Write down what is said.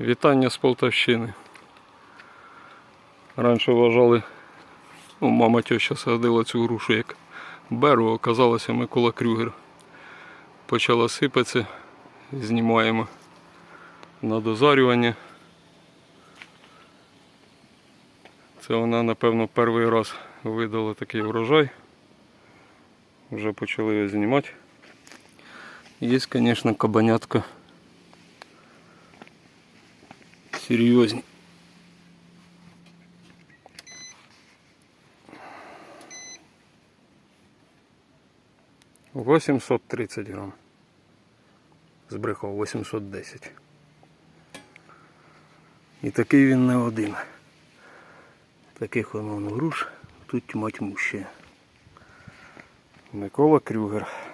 Вітання з Полтавщини. Раніше вважали, ну, мама теща садила цю грушу як беру, оказалося Микола Крюгер. Почала сипатися, знімаємо на дозарювання. Це вона, напевно, перший раз видала такий врожай. Вже почали її знімати. Є, звісно, кабанятка. Серйозні. Восемьсот тридцать грам. Збрехав 810. І такий він не один. Таких воно груш тут тьма тьмуща. Микола Крюгер.